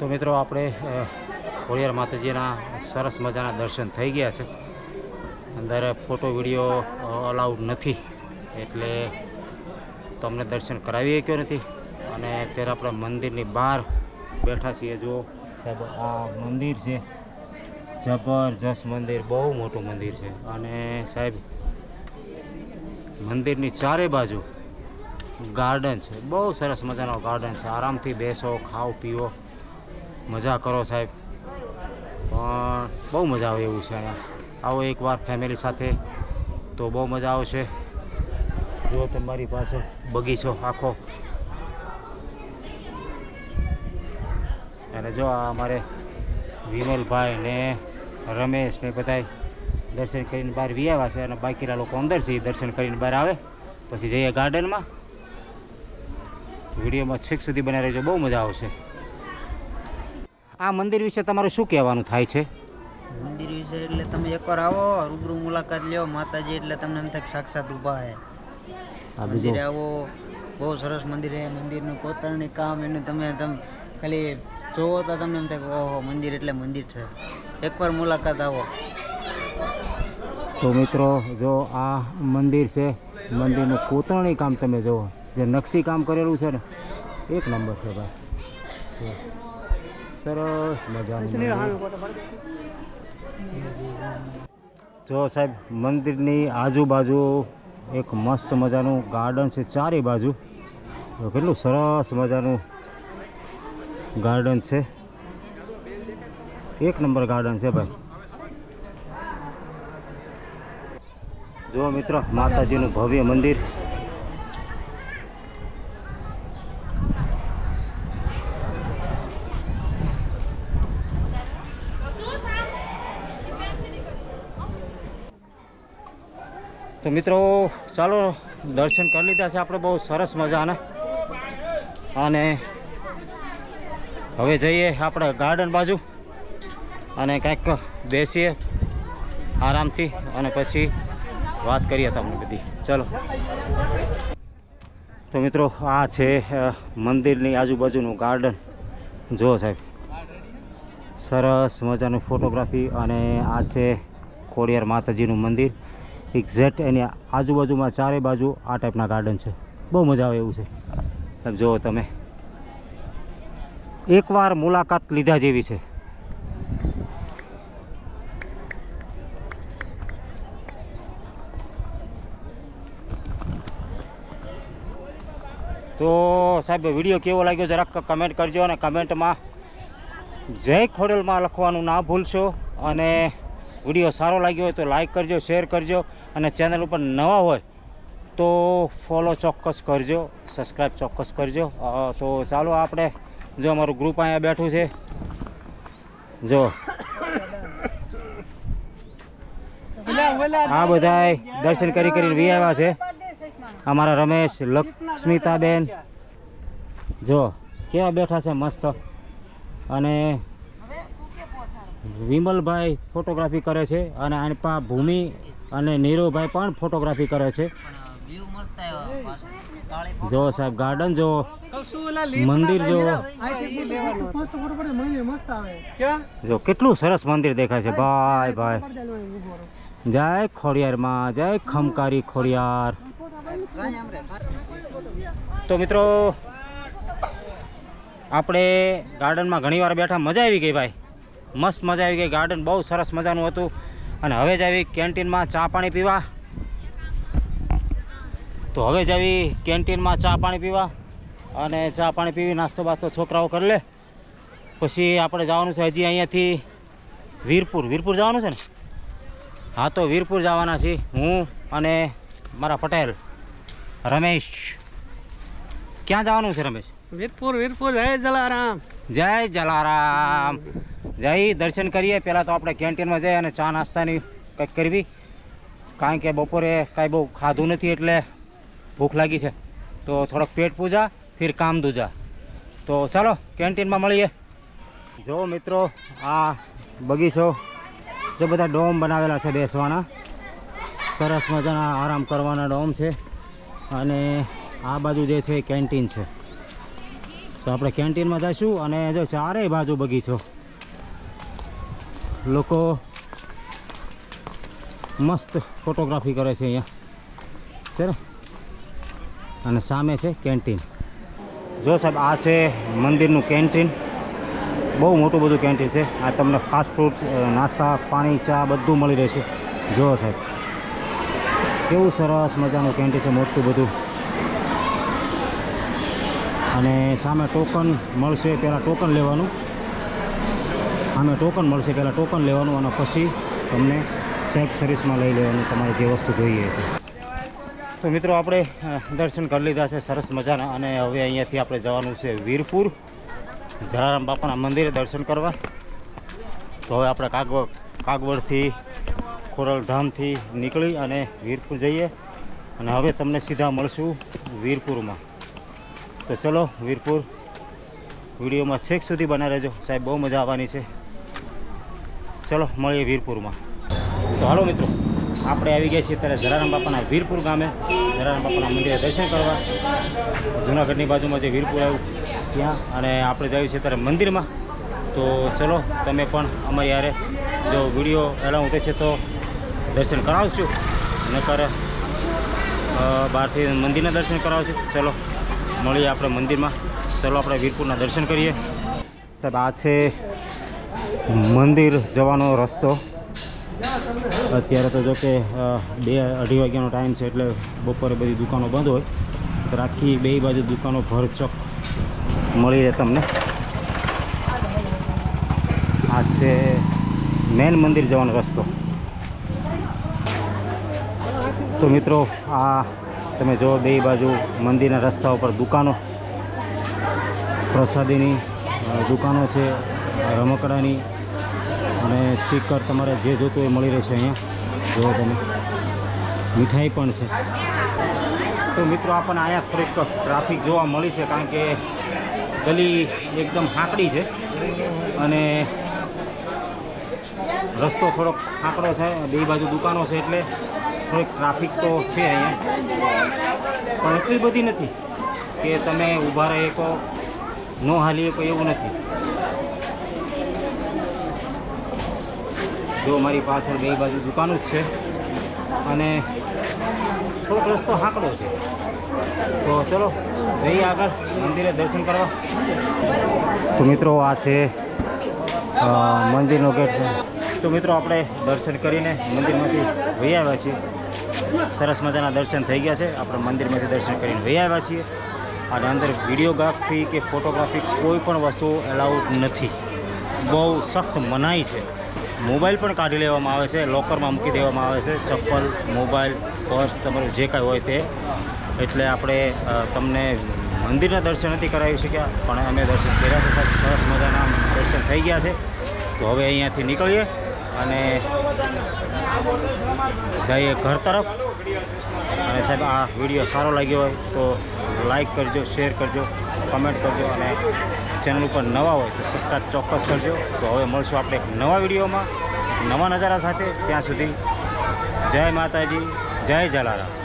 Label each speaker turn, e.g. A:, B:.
A: તો મિત્રો આપણે ખોડિયાર માતાજીના સરસ મજાના દર્શન થઈ ગયા છે. અંદર ફોટો, વીડિયો અલાઉડ નથી. એટલે તમને દર્શન કરાવી શક્યો નથી. અને અત્યારે આપણે મંદિરની બહાર બેઠા છીએ. જો સાહેબ, આ મંદિર છે. જબરજસ્ત મંદિર, બહુ મોટું મંદિર છે. અને સાહેબ, મંદિરની ચારે બાજુ ગાર્ડન છે. બહુ સરસ મજાનો ગાર્ડન છે. આરામથી બેસો, ખાઓ પીવો મજા કરો સાહેબ. પણ બહુ મજા આવે એવું છે અહીંયા. આવો એકવાર ફેમિલી સાથે તો બહુ મજા આવશે. જો તમારી પાસે બગીચો આખો. અને જો અમારે વિમલભાઈ ને રમેશ ને બધા દર્શન કરીને બહાર વી આવ્યા છે અને બાકીના લોકો અંદર છે દર્શન કરીને બહાર આવે. પછી જઈએ ગાર્ડનમાં વિડીયોમાં છેક સુધી બનાવી રહેજો, બહુ મજા આવશે. આ મંદિર વિશે તમારું શું કહેવાનું થાય છે?
B: મંદિર વિશે એટલે તમે એકવાર આવો રૂબરૂ મુલાકાત લ્યો માતાજી એટલે તમને એમ થાય સાક્ષાત ઊભા હે.
A: આ
B: મંદિરે આવો બહુ સરસ મંદિર છે મંદિરનું કોતરણી કામ એનું તમે તમે ખાલી જોવો તો તમને એમ થાય ઓહો મંદિર એટલે મંદિર છે. એકવાર મુલાકાત આવો.
A: તો મિત્રો જો આ મંદિર છે મંદિરનું કોતરણી કામ તમે જુઓ. જે નકશી કામ કરેલું છે ને એક નંબર છે ભાઈ. સરસ મજાનું જો સાહેબ મંદિરની આજુબાજુ એક મસ્ત મજાનું ગાર્ડન છે ચારે બાજુ. કેટલું સરસ મજાનું ગાર્ડન છે. એક નંબર ગાર્ડન છે ભાઈ. જો મિત્રો માતાજીનું ભવ્ય મંદિર. મિત્રો, ચાલો, દર્શન કરી લીધા છે આપણે. બહુ સરસ મજાના અને હવે જઈએ આપણે ગાર્ડન બાજુ. અને કંઈક બેસીએ આરામથી. અને પછી વાત કરીએ તમને બધી. ચલો. તો મિત્રો, આ છે મંદિરની આજુબાજુનું ગાર્ડન જુઓ સાહેબ. સરસ મજાનું ફોટોગ્રાફી અને આ છે ખોડિયાર માતાજીનું મંદિર. એક્ઝેક્ટ એની આજુબાજુમાં ચારે બાજુ આ ટાઈપના ગાર્ડન છે. બહુ મજા આવે એવું છે. જુઓ તમે. એકવાર મુલાકાત લીધા જેવી છે. તો સાહેબ, વીડિયો કેવો લાગ્યો જરાક કમેન્ટ કરજો અને કમેન્ટમાં જય ખોડલમાં લખવાનું ના ભૂલશો અને વીડિયો સારો લાગ્યો હોય તો લાઇક કરજો, શેર કરજો અને ચેનલ ઉપર નવા હોય તો ફોલો ચોક્કસ કરજો સબસ્ક્રાઈબ ચોક્કસ કરજો. તો ચાલો આપણે, જો અમારું ગ્રુપ અહીંયા બેઠું છે, જો. આ બધાય દર્શન કરી કરીને વી આવ્યા છે. અમારા રમેશ, લક્ષ્મિતાબેન, જો કેવા બેઠા છે મસ્ત. અને વિમલભાઈ ફોટોગ્રાફી કરે છે અને આની પા ભૂમિ અને નીરુભાઈ પણ ફોટોગ્રાફી કરે છે. જો સાહેબ ગાર્ડન જો મંદિર જો. જો કેટલું સરસ મંદિર દેખાય છે. ભાઈ ભાઈ. જય ખોડિયારમાં, જય ખમકારી ખોડિયાર. તો મિત્રો, આપણે ગાર્ડનમાં ઘણીવાર બેઠા મજા આવી ગઈ ભાઈ. મસ્ત મજા આવી ગઈ. ગાર્ડન બહુ સરસ મજાનું હતું. અને હવે જ આવી કેન્ટીનમાં ચા પાણી પીવા. તો હવે જ આવી કેન્ટીનમાં ચા પાણી પીવા. અને ચા પાણી પીવી નાસ્તો બાસ્તો છોકરાઓ કરી લે. પછી આપણે જવાનું છે હજી અહીંયાથી વીરપુર. વીરપુર જવાનું છે ને? હા તો વીરપુર જવાના છીએ હું અને મારા પટેલ. રમેશ. ક્યાં જવાનું છે રમેશ?
B: વીરપુર વીરપુર. જય જલારામ.
A: જય જલારામ. જય દર્શન કરીએ. પહેલાં તો આપણે કેન્ટીનમાં જઈએ અને ચા નાસ્તાની કંઈક કરવી. કારણ કે બપોરે કાંઈ બહુ ખાધું નથી એટલે ભૂખ લાગી છે. તો થોડોક પેટ પૂજા, ફિર કામ દૂજા તો ચાલો, કેન્ટીનમાં મળીએ. જો મિત્રો, આ બગીચો જે બધા ડોમ બનાવેલા છે બેસવાના. સરસ મજાના આરામ કરવાના ડોમ છે. અને આ બાજુ જે છે કેન્ટીન છે. તો આપણે કેન્ટીનમાં જઈશું અને જો ચારેય બાજુ બગીચો. લોકો મસ્ત ફોટોગ્રાફી કરે છે અહીંયા. છે ને? અને સામે છે કેન્ટીન જો સાહેબ, આ છે મંદિરનું કેન્ટીન બહુ મોટું બધું કેન્ટીન છે. આ તમને ફાસ્ટ ફૂડ નાસ્તા, પાણી, ચા બધું મળી રહેશે. જુઓ સાહેબ, કેવું સરસ મજાનું કેન્ટીન છે, મોટું બધું. અને સામે ટોકન મળશે, પહેલાં ટોકન લેવાનું. સામે ટોકન મળશે, પહેલાં ટોકન લેવાનું અને પછી તમને સેલ્ફ સર્વિસમાં લઈ લેવાનું, તમારે જે વસ્તુ જોઈએ તે તો મિત્રો, આપણે દર્શન કરી લીધા છે, સરસ મજાના, અને હવે અહીંયાથી આપણે જવાનું છે વીરપુર. જલારામ બાપાના મંદિરે દર્શન કરવા. તો હવે આપણે કાગવ, કાગવડથી ખોરલધામથી નીકળી અને વીરપુર જઈએ. અને હવે તમને સીધા મળશું વીરપુરમાં. તો ચલો, વીરપુર વિડીયોમાં છેક સુધી બના રહેજો. સાહેબ, બહુ મજા આવવાની છે. ચલો, મળીએ વીરપુરમાં. તો હાલો મિત્રો, આપણે આવી ગયા છીએ અત્યારે જલારામ બાપાના વીરપુર ગામે. જલારામ બાપાના મંદિરે દર્શન કરવા. જૂનાગઢની બાજુમાં જે વીરપુર આવ્યું, ત્યાં. અને આપણે જઈએ છીએ અત્યારે મંદિરમાં. તો ચલો, તમે પણ અમારી યારે જો વીડિયો એલાઉ ઉઠે છે તો દર્શન કરાવશું. નકર બહારથી મંદિરના દર્શન કરાવશું. ચલો, મળીએ આપણે મંદિરમાં. ચલો, આપણે વીરપુરના દર્શન કરીએ. સાહેબ, આ છે મંદિર જવાનો રસ્તો. અત્યારે તો જો કે બે અઢી વાગ્યાનો ટાઈમ છે એટલે બપોરે બધી દુકાનો બંધ હોય. તો આખી બે બાજુ દુકાનો ભરચક મળી રહે તમને. આ છે મેન મંદિર જવાનો રસ્તો. તો મિત્રો, આ તમે જો બે બાજુ મંદિરના રસ્તા ઉપર દુકાનો. પ્રસાદીની દુકાનો છે, રમકડાની અને સ્ટીકર તમારે જે જોતું એ મળી રહેશે અહીંયા. જુઓ તમે. મીઠાઈ પણ છે. તો મિત્રો આપણને અહીંયા થોડીક ટ્રાફિક જોવા મળી છે, કારણ કે ગલી એકદમ હાંકડી છે. અને રસ્તો થોડોક સાંકડો છે, બે બાજુ દુકાનો છે એટલે થોડીક ટ્રાફિક તો છે અહીંયા. પણ એટલી બધી નથી કે તમે ઊભા રહી કહો ન હાલી શકો એવું નથી. જો મારી પાછળ બે બાજુ દુકાનો જ છે. અને થોડોક રસ્તો હાંકડો છે. તો ચલો, જઈએ આગળ, મંદિરે દર્શન કરવા. તો મિત્રો, આ છે મંદિરનો ગેટ છે. તો મિત્રો, આપણે દર્શન કરીને મંદિરમાંથી વહી આવ્યા છીએ. સરસ મજાના દર્શન થઈ ગયા છે. આપણે મંદિરમાંથી દર્શન કરીને વહી આવ્યા છીએ. અને અંદર વિડીયોગ્રાફી કે ફોટોગ્રાફી કોઈ પણ વસ્તુ એલાઉડ નથી. બહુ સખ્ત મનાઈ છે. મોબાઈલ પણ કાઢી લેવામાં આવે છે, લોકરમાં મૂકી દેવામાં આવે છે, ચપ્પલ, મોબાઈલ, પર્સ, તમારું જે કાંઈ હોય તે. એટલે આપણે તમને મંદિરના દર્શન નથી કરાવી શક્યા, પણ અમે દર્શન કર્યા છે સરસ મજાના દર્શન થઈ ગયા છે. તો હવે અહીંયાથી નીકળીએ અને જઈએ ઘર તરફ. અને સાહેબ, આ વીડિયો સારો લાગ્યો હોય તો લાઈક કરજો, શેર કરજો. કમેન્ટ કરજો અને ચેનલ ઉપર નવા હોય તો સબસ્ક્રાઈબ ચોક્કસ કરજો. તો હવે મળશું આપણે નવા વિડીયોમાં નવા નજારા સાથે. ત્યાં સુધી જય માતાજી, જય જલારામ.